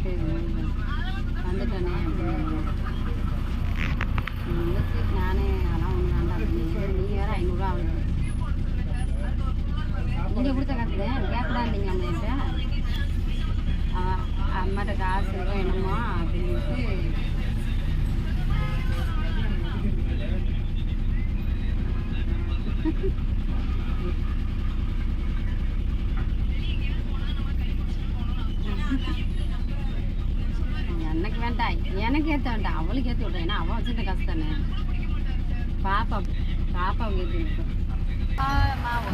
சொல்லிட்டு வந்துட்டேனே அப்படின்னு நானே அதெல்லாம் ஒன்று வேண்டாம் அப்படின்னு நீ வேறு ஐநூறுரூவா ஆகுது நீங்கள் கொடுத்த காசு கேட்கலாம் அவங்ககிட்ட அவன் அம்மாட்ட காசு இருக்கோ என்னமோ அப்படின்ட்டு எனக்கு வேண்டாம் எனக்கு ஏற்ற வேண்டாம் அவளுக்கு ஏற்ற விட்டேன் ஏன்னா அவன் வச்சுருந்த காசு தானே. பாப்பா பாப்பாவுக்கு ஏற்றி மாவு.